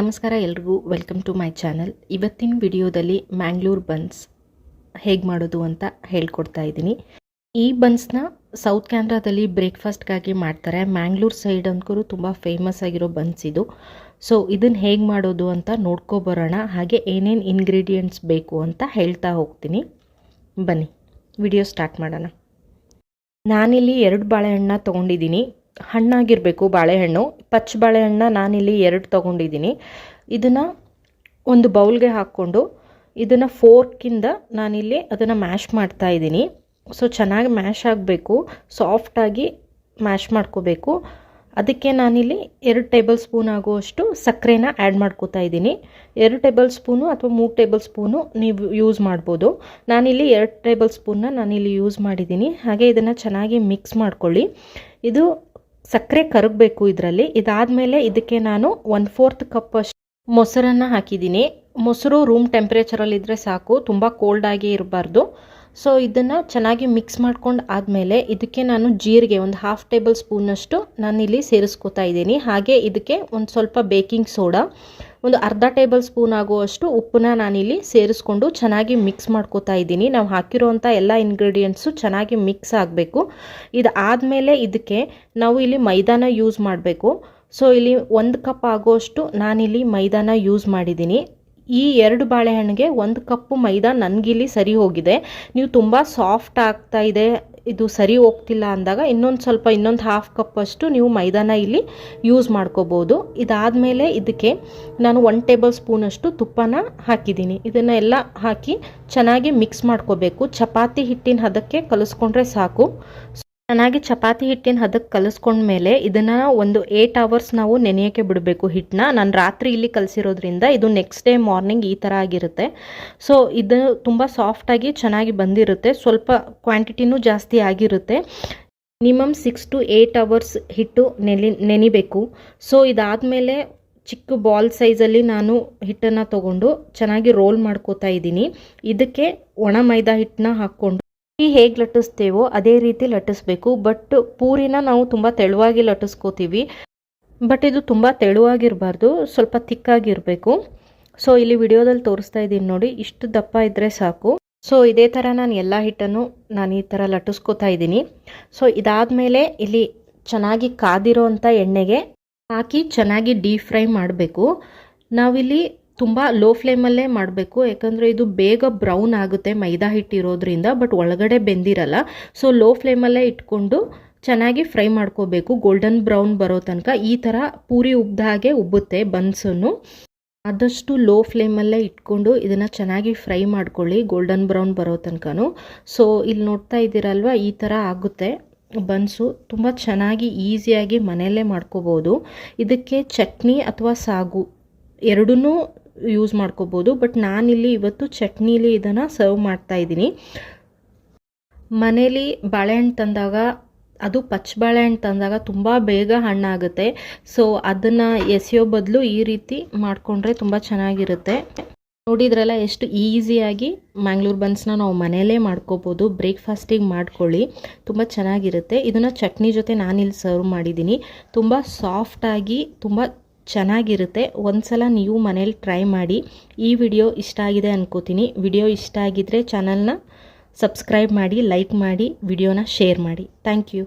ನಮಸ್ಕಾರ ಎಲ್ರಿಗೂ welcome to my channel ಇವತ್ತಿನ ವಿಡಿಯೋದಲ್ಲಿ ಮ್ಯಾಂಗ್ಳೂರ್ ಬನ್ಸ್ ಹೇಗೆ ಮಾಡೋದು ಅಂತ ಹೇಳ್ಕೊಡ್ತಾ ಇದ್ದೀನಿ. ಈ ಬನ್ಸ್ನ ಸೌತ್ ಕ್ಯಾನ್ರಾದಲ್ಲಿ ಬ್ರೇಕ್ಫಾಸ್ಟ್ಗಾಗಿ ಮಾಡ್ತಾರೆ. ಮ್ಯಾಂಗ್ಳೂರ್ ಸೈಡ್ ಅಂದ್ಕೂ ತುಂಬ ಫೇಮಸ್ ಆಗಿರೋ ಬನ್ಸ್ ಇದು. ಸೊ ಇದನ್ನು ಹೇಗೆ ಮಾಡೋದು ಅಂತ ನೋಡ್ಕೊಬರೋಣ ಹಾಗೆ ಏನೇನು ಇಂಗ್ರೀಡಿಯೆಂಟ್ಸ್ ಬೇಕು ಅಂತ ಹೇಳ್ತಾ ಹೋಗ್ತೀನಿ. ಬನ್ನಿ, ವಿಡಿಯೋ ಸ್ಟಾರ್ಟ್ ಮಾಡೋಣ. ನಾನಿಲ್ಲಿ ಎರಡು ಬಾಳೆಹಣ್ಣ ತೊಗೊಂಡಿದ್ದೀನಿ. ಹಣ್ಣಾಗಿರಬೇಕು, ಬಾಳೆಹಣ್ಣು. ಪಚ್ಚ ಬಾಳೆಹಣ್ಣ ನಾನಿಲ್ಲಿ ಎರಡು ತೊಗೊಂಡಿದ್ದೀನಿ. ಇದನ್ನು ಒಂದು ಬೌಲ್ಗೆ ಹಾಕ್ಕೊಂಡು ಇದನ್ನು ಫೋರ್ಕಿಂದ ನಾನಿಲ್ಲಿ ಅದನ್ನು ಮ್ಯಾಶ್ ಮಾಡ್ತಾ ಇದ್ದೀನಿ. ಸೊ, ಚೆನ್ನಾಗಿ ಮ್ಯಾಶ್ ಆಗಬೇಕು ಸಾಫ್ಟಾಗಿ ಮ್ಯಾಶ್ ಮಾಡ್ಕೋಬೇಕು. ಅದಕ್ಕೆ ನಾನಿಲ್ಲಿ ಎರಡು ಟೇಬಲ್ ಸ್ಪೂನ್ ಆಗುವಷ್ಟು ಸಕ್ಕರೆನ ಆ್ಯಡ್ ಮಾಡ್ಕೋತಾ ಇದ್ದೀನಿ. ಎರಡು ಟೇಬಲ್ ಸ್ಪೂನು ಅಥವಾ ಮೂರು ಟೇಬಲ್ ಸ್ಪೂನು ನೀವು ಯೂಸ್ ಮಾಡ್ಬೋದು. ನಾನಿಲ್ಲಿ ಎರಡು ಟೇಬಲ್ ಸ್ಪೂನ್ನ ನಾನಿಲ್ಲಿ ಯೂಸ್ ಮಾಡಿದ್ದೀನಿ. ಹಾಗೆ ಇದನ್ನು ಚೆನ್ನಾಗಿ ಮಿಕ್ಸ್ ಮಾಡ್ಕೊಳ್ಳಿ. ಇದು ಸಕ್ಕರೆ ಕರಗಬೇಕು ಇದರಲ್ಲಿ. ಇದಾದಮೇಲೆ ಇದಕ್ಕೆ ನಾನು ಒನ್ ಫೋರ್ತ್ ಕಪ್ ಅಷ್ಟು ಮೊಸರನ್ನು ಹಾಕಿದ್ದೀನಿ. ಮೊಸರು ರೂಮ್ ಟೆಂಪ್ರೇಚರಲ್ಲಿದ್ದರೆ ಸಾಕು. ತುಂಬ ಕೋಲ್ಡಾಗಿ ಇರಬಾರ್ದು. ಸೊ ಇದನ್ನು ಚೆನ್ನಾಗಿ ಮಿಕ್ಸ್ ಮಾಡ್ಕೊಂಡು ಆದಮೇಲೆ ಇದಕ್ಕೆ ನಾನು ಜೀರಿಗೆ ಒಂದು ಹಾಫ್ ಟೇಬಲ್ ಸ್ಪೂನಷ್ಟು ನಾನಿಲ್ಲಿ ಸೇರಿಸ್ಕೊತಾ ಇದ್ದೀನಿ. ಹಾಗೆ ಇದಕ್ಕೆ ಒಂದು ಸ್ವಲ್ಪ ಬೇಕಿಂಗ್ ಸೋಡಾ ಒಂದು ಅರ್ಧ ಟೇಬಲ್ ಸ್ಪೂನ್ ಆಗುವಷ್ಟು ಉಪ್ಪನ್ನ ನಾನಿಲ್ಲಿ ಸೇರಿಸ್ಕೊಂಡು ಚೆನ್ನಾಗಿ ಮಿಕ್ಸ್ ಮಾಡ್ಕೋತಾ ಇದ್ದೀನಿ. ನಾವು ಹಾಕಿರೋವಂಥ ಎಲ್ಲ ಇಂಗ್ರೀಡಿಯೆಂಟ್ಸು ಚೆನ್ನಾಗಿ ಮಿಕ್ಸ್ ಆಗಬೇಕು. ಇದು ಆದಮೇಲೆ ಇದಕ್ಕೆ ನಾವು ಇಲ್ಲಿ ಮೈದಾನ ಯೂಸ್ ಮಾಡಬೇಕು. ಸೊ ಇಲ್ಲಿ ಒಂದು ಕಪ್ ಆಗೋಷ್ಟು ನಾನಿಲ್ಲಿ ಮೈದಾನ ಯೂಸ್ ಮಾಡಿದ್ದೀನಿ. ಈ ಎರಡು ಬಾಳೆಹಣ್ಣಿಗೆ ಒಂದು ಕಪ್ಪು ಮೈದಾ ನನಗಿಲ್ಲಿ ಸರಿ ಹೋಗಿದೆ. ನೀವು ತುಂಬ ಸಾಫ್ಟ್ ಆಗ್ತಾ ಇದೆ, ಇದು ಸರಿ ಹೋಗ್ತಿಲ್ಲ ಅಂದಾಗ ಇನ್ನೊಂದು ಸ್ವಲ್ಪ ಇನ್ನೊಂದು ಹಾಫ್ ಕಪ್ಪಷ್ಟು ನೀವು ಮೈದಾನ ಇಲ್ಲಿ ಯೂಸ್ ಮಾಡ್ಕೋಬೋದು. ಇದಾದಮೇಲೆ ಇದಕ್ಕೆ ನಾನು ಒನ್ ಟೇಬಲ್ ಸ್ಪೂನಷ್ಟು ತುಪ್ಪನ ಹಾಕಿದ್ದೀನಿ. ಇದನ್ನು ಎಲ್ಲ ಹಾಕಿ ಚೆನ್ನಾಗಿ ಮಿಕ್ಸ್ ಮಾಡ್ಕೋಬೇಕು. ಚಪಾತಿ ಹಿಟ್ಟಿನ ಹದಕ್ಕೆ ಕಲಿಸ್ಕೊಂಡ್ರೆ ಸಾಕು. ಚೆನ್ನಾಗಿ ಚಪಾತಿ ಹಿಟ್ಟಿನ ಹದಕ್ಕೆ ಕಲಿಸ್ಕೊಂಡ್ಮೇಲೆ ಇದನ್ನು ಒಂದು ಏಯ್ಟ್ ಅವರ್ಸ್ ನಾವು ನೆನೆಯೋಕ್ಕೆ ಬಿಡಬೇಕು ಹಿಟ್ಟನ್ನ. ನಾನು ರಾತ್ರಿ ಇಲ್ಲಿ ಕಲಿಸಿರೋದ್ರಿಂದ ಇದು ನೆಕ್ಸ್ಟ್ ಡೇ ಮಾರ್ನಿಂಗ್ ಈ ಥರ ಆಗಿರುತ್ತೆ. ಸೊ ಇದು ತುಂಬ ಸಾಫ್ಟಾಗಿ ಚೆನ್ನಾಗಿ ಬಂದಿರುತ್ತೆ. ಸ್ವಲ್ಪ ಕ್ವಾಂಟಿಟಿನೂ ಜಾಸ್ತಿ ಆಗಿರುತ್ತೆ. Minimum six to eight hours ಹಿಟ್ಟು ನೆನೆ ನೆನಿಬೇಕು. ಸೊ ಇದಾದಮೇಲೆ ಚಿಕ್ಕ ಬಾಲ್ ಸೈಜಲ್ಲಿ ನಾನು ಹಿಟ್ಟನ್ನು ತಗೊಂಡು ಚೆನ್ನಾಗಿ ರೋಲ್ ಮಾಡ್ಕೋತಾ ಇದ್ದೀನಿ. ಇದಕ್ಕೆ ಒಣ ಮೈದಾ ಹಿಟ್ಟನ್ನ ಹಾಕ್ಕೊಂಡು ಹೇಗೆ ಲಟ್ಟಿಸ್ತೇವೋ ಅದೇ ರೀತಿ ಲಟ್ಟಿಸ್ಬೇಕು. ಬಟ್ ಪೂರಿನ ನಾವು ತುಂಬ ತೆಳುವಾಗಿ ಲಟ್ಟಿಸ್ಕೋತೀವಿ. ಬಟ್ ಇದು ತುಂಬ ತೆಳುವಾಗಿರಬಾರ್ದು, ಸ್ವಲ್ಪ ತಿಕ್ಕಾಗಿರಬೇಕು. ಸೊ ಇಲ್ಲಿ ವಿಡಿಯೋದಲ್ಲಿ ತೋರಿಸ್ತಾ ಇದ್ದೀನಿ ನೋಡಿ, ಇಷ್ಟು ದಪ್ಪ ಇದ್ದರೆ ಸಾಕು. ಸೊ ಇದೇ ಥರ ನಾನು ಎಲ್ಲ ಹಿಟ್ಟನ್ನು ನಾನು ಈ ಥರ ಲಟ್ಟಿಸ್ಕೋತಾ ಇದ್ದೀನಿ. ಸೊ ಇದಾದಮೇಲೆ ಇಲ್ಲಿ ಚೆನ್ನಾಗಿ ಕಾದಿರೋ ಎಣ್ಣೆಗೆ ಹಾಕಿ ಚೆನ್ನಾಗಿ ಡೀಪ್ ಫ್ರೈ ಮಾಡಬೇಕು. ನಾವಿಲ್ಲಿ ತುಂಬ ಲೋ ಫ್ಲೇಮಲ್ಲೇ ಮಾಡಬೇಕು. ಯಾಕಂದರೆ ಇದು ಬೇಗ ಬ್ರೌನ್ ಆಗುತ್ತೆ ಮೈದಾ ಹಿಟ್ಟಿರೋದ್ರಿಂದ ಬಟ್ ಒಳಗಡೆ ಬೆಂದಿರಲ್ಲ. ಸೊ ಲೋ ಫ್ಲೇಮಲ್ಲೇ ಇಟ್ಕೊಂಡು ಚೆನ್ನಾಗಿ ಫ್ರೈ ಮಾಡ್ಕೋಬೇಕು. ಗೋಲ್ಡನ್ ಬ್ರೌನ್ ಬರೋ ತನಕ ಈ ಥರ ಪೂರಿ ಉಬ್ದ ಹಾಗೆ ಉಬ್ಬುತ್ತೆ ಬನ್ಸನ್ನು. ಆದಷ್ಟು ಲೋ ಫ್ಲೇಮಲ್ಲೇ ಇಟ್ಕೊಂಡು ಇದನ್ನು ಚೆನ್ನಾಗಿ ಫ್ರೈ ಮಾಡ್ಕೊಳ್ಳಿ. ಗೋಲ್ಡನ್ ಬ್ರೌನ್ ಬರೋ ತನಕನೂ. ಸೊ ಇಲ್ಲಿ ನೋಡ್ತಾ ಇದ್ದೀರಲ್ವ, ಈ ಥರ ಆಗುತ್ತೆ ಬನ್ಸು. ತುಂಬ ಚೆನ್ನಾಗಿ ಈಸಿಯಾಗಿ ಮನೆಯಲ್ಲೇ ಮಾಡ್ಕೋಬೋದು. ಇದಕ್ಕೆ ಚಟ್ನಿ ಅಥವಾ ಸಾಗು ಎರಡೂ ಯೂಸ್ ಮಾಡ್ಕೋಬೋದು ಬಟ್ ನಾನಿಲ್ಲಿ ಇವತ್ತು ಚಟ್ನಿಲಿ ಇದನ್ನು ಸರ್ವ್ ಮಾಡ್ತಾ ಇದ್ದೀನಿ. ಮನೇಲಿ ಬಾಳೆಹಣ್ಣು ತಂದಾಗ, ಅದು ಪಚ್ಚ ಬಾಳೆಹಣ್ಣು ತಂದಾಗ ತುಂಬ ಬೇಗ ಹಣ್ಣಾಗುತ್ತೆ ಸೊ ಅದನ್ನು ಎಸೆಯೋ ಬದಲು ಈ ರೀತಿ ಮಾಡಿಕೊಂಡ್ರೆ ತುಂಬ ಚೆನ್ನಾಗಿರುತ್ತೆ. ನೋಡಿದ್ರಲ್ಲ, ಎಷ್ಟು ಈಸಿಯಾಗಿ ಮ್ಯಾಂಗ್ಳೂರ್ ಬನ್ಸ್ನ ನಾವು ಮನೆಯಲ್ಲೇ ಮಾಡ್ಕೋಬೋದು. ಬ್ರೇಕ್ಫಾಸ್ಟಿಗೆ ಮಾಡ್ಕೊಳ್ಳಿ. ತುಂಬ ಚೆನ್ನಾಗಿರುತ್ತೆ. ಇದನ್ನು ಚಟ್ನಿ ಜೊತೆ ನಾನಿಲ್ಲಿ ಸರ್ವ್ ಮಾಡಿದ್ದೀನಿ. ತುಂಬ ಸಾಫ್ಟಾಗಿ ತುಂಬ ಚೆನ್ನಾಗಿರುತ್ತೆ. ಒಂದು ಸಲ ನೀವು ಮನೇಲಿ ಟ್ರೈ ಮಾಡಿ. ಈ ವಿಡಿಯೋ ಇಷ್ಟ ಆಗಿದೆ ಅನ್ಕೋತೀನಿ. ವಿಡಿಯೋ ಇಷ್ಟ ಆಗಿದ್ದರೆ ಚಾನಲ್ನ ಸಬ್ಸ್ಕ್ರೈಬ್ ಮಾಡಿ ಲೈಕ್ ಮಾಡಿ ವಿಡಿಯೋನ ಶೇರ್ ಮಾಡಿ. Thank you